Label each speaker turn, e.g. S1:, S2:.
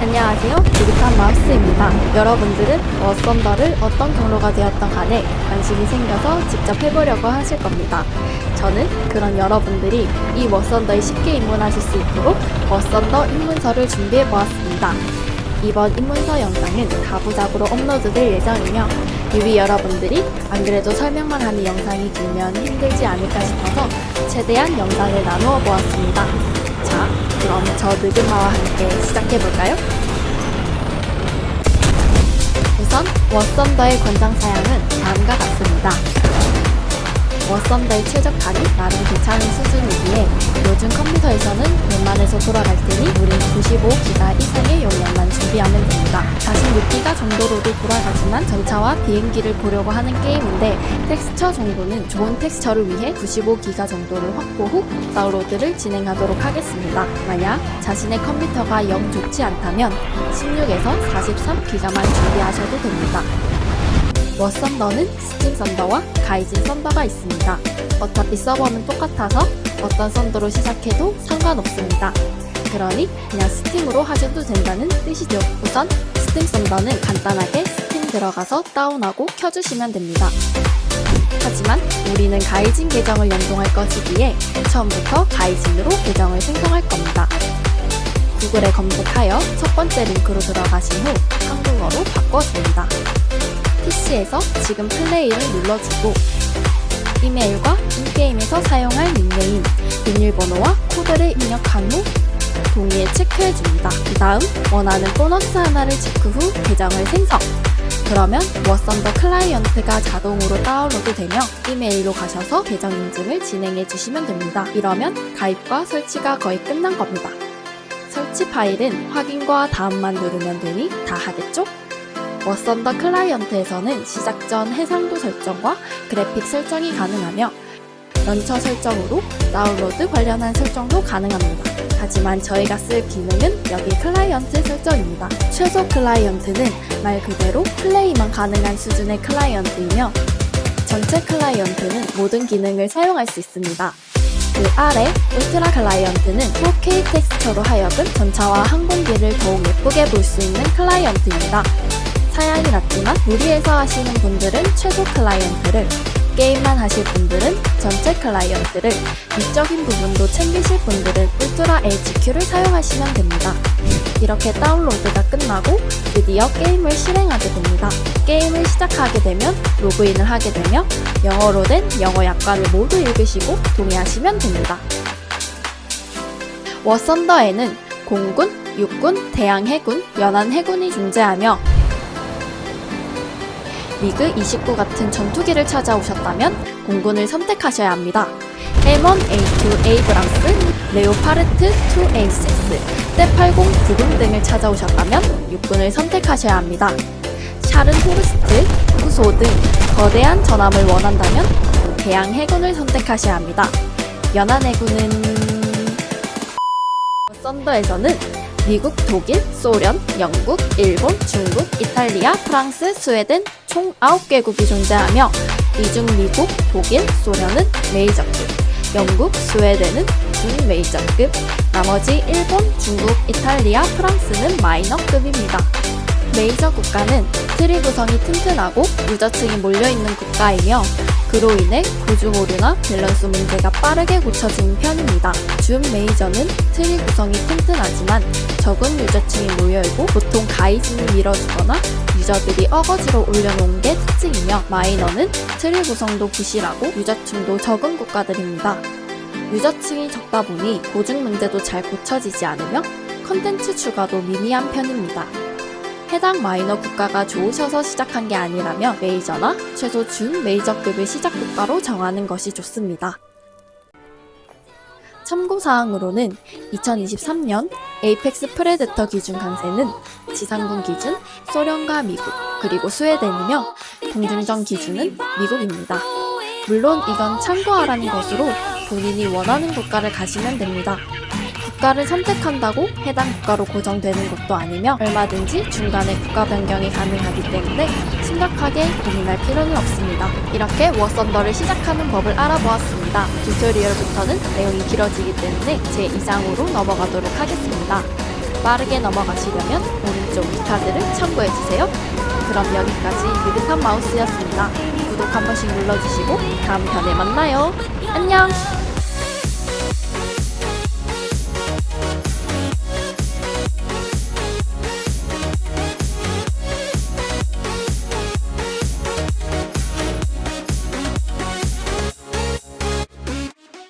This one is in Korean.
S1: 안녕하세요. 디지털 마우스입니다. 여러분들은 워썬더를 어떤 경로가 되었던 간에 관심이 생겨서 직접 해보려고 하실 겁니다. 저는 그런 여러분들이 이 워썬더에 쉽게 입문하실 수 있도록 워썬더 입문서를 준비해 보았습니다. 이번 입문서 영상은 가부작으로 업로드될 예정이며 유비 여러분들이 안 그래도 설명만 하는 영상이 길면 힘들지 않을까 싶어서 최대한 영상을 나누어 보았습니다. 자, 그럼 저 느그마와 함께 시작해볼까요? 우선 워썬더의 권장 사양은 다음과 같습니다. 워썬더의 최적화는 나름 괜찮은 수준이기에 요즘 컴퓨터에서는 웬만해서 돌아갈 테니 우린 95기가 이상의 용량만 준비하면 됩니다. 46기가 정도로도 돌아가지만 전차와 비행기를 보려고 하는 게임인데 텍스처 정도는 좋은 텍스처를 위해 95기가 정도를 확보 후 다운로드를 진행하도록 하겠습니다. 만약 자신의 컴퓨터가 영 좋지 않다면 16에서 43기가만 준비하셔도 됩니다. 워썬더는 스팀 썬더와 가이진 썬더가 있습니다. 어차피 서버는 똑같아서 어떤 썬더로 시작해도 상관없습니다. 그러니 그냥 스팀으로 하셔도 된다는 뜻이죠. 우선 스팀 썬더는 간단하게 스팀 들어가서 다운하고 켜주시면 됩니다. 하지만 우리는 가이진 계정을 연동할 것이기에 처음부터 가이진으로 계정을 생성할 겁니다. 구글에 검색하여 첫 번째 링크로 들어가신 후 한국어로 바꿔줍니다. PC에서 지금 플레이를 눌러주고 이메일과 인게임에서 사용할 닉네임, 비밀번호와 코드를 입력한 후 동의에 체크해줍니다. 그 다음 원하는 보너스 하나를 체크 후 계정을 생성. 그러면 워썬더 클라이언트가 자동으로 다운로드 되며 이메일로 가셔서 계정 인증을 진행해 주시면 됩니다. 이러면 가입과 설치가 거의 끝난 겁니다. 설치 파일은 확인과 다음만 누르면 되니 다 하겠죠? 워썬더 클라이언트에서는 시작 전 해상도 설정과 그래픽 설정이 가능하며 런처 설정으로 다운로드 관련한 설정도 가능합니다. 하지만 저희가 쓸 기능은 여기 클라이언트 설정입니다. 최소 클라이언트는 말 그대로 플레이만 가능한 수준의 클라이언트이며 전체 클라이언트는 모든 기능을 사용할 수 있습니다. 그 아래 울트라 클라이언트는 4K 텍스처로 하여금 전차와 항공기를 더욱 예쁘게 볼 수 있는 클라이언트입니다. 사양이 낮지만 무리해서 하시는 분들은 최소 클라이언트를 게임만 하실 분들은 전체 클라이언트를 미적인 부분도 챙기실 분들은 울트라 HQ를 사용하시면 됩니다. 이렇게 다운로드가 끝나고 드디어 게임을 실행하게 됩니다. 게임을 시작하게 되면 로그인을 하게 되며 영어로 된 영어 약관을 모두 읽으시고 동의하시면 됩니다. 워썬더에는 공군, 육군, 대양 해군, 연안 해군이 존재하며 미그 29 같은 전투기를 찾아오셨다면 공군을 선택하셔야 합니다. M1, A2, 에이브랑스, 레오파르트 2A6, 때80 구군 등을 찾아오셨다면 육군을 선택하셔야 합니다. 샤른 호르스트, 후소 등 거대한 전함을 원한다면 대양 해군을 선택하셔야 합니다. 연안 해군은 썬더에서는 미국, 독일, 소련, 영국, 일본, 중국, 이탈리아, 프랑스, 스웨덴 총 9개국이 존재하며 이 중 미국, 독일, 소련은 메이저급, 영국, 스웨덴은 중메이저급, 나머지 일본, 중국, 이탈리아, 프랑스는 마이너급입니다. 메이저 국가는 트리 구성이 튼튼하고 유저층이 몰려있는 국가이며 그로 인해 오류나 밸런스 문제가 빠르게 고쳐지는 편입니다. 준 메이저는 트리 구성이 튼튼하지만 적은 유저층이 모여있고 보통 가이진이 밀어주거나 유저들이 어거지로 올려놓은 게 특징이며 마이너는 트리 구성도 부실하고 유저층도 적은 국가들입니다. 유저층이 적다 보니 고증 문제도 잘 고쳐지지 않으며 컨텐츠 추가도 미미한 편입니다. 해당 마이너 국가가 좋으셔서 시작한 게 아니라면 메이저나 최소 준 메이저급의 시작 국가로 정하는 것이 좋습니다. 참고사항으로는 2023년 에이펙스 프레데터 기준 강세는 지상군 기준 소련과 미국 그리고 스웨덴이며 공중전 기준은 미국입니다. 물론 이건 참고하라는 것으로 본인이 원하는 국가를 가시면 됩니다. 국가를 선택한다고 해당 국가로 고정되는 것도 아니며 얼마든지 중간에 국가 변경이 가능하기 때문에 심각하게 고민할 필요는 없습니다. 이렇게 워썬더를 시작하는 법을 알아보았습니다. 튜토리얼부터는 내용이 길어지기 때문에 제 2장으로 넘어가도록 하겠습니다. 빠르게 넘어가시려면 오른쪽 카드를 참고해주세요. 그럼 여기까지 느긋한 마우스였습니다. 구독 한 번씩 눌러주시고 다음 편에 만나요. 안녕!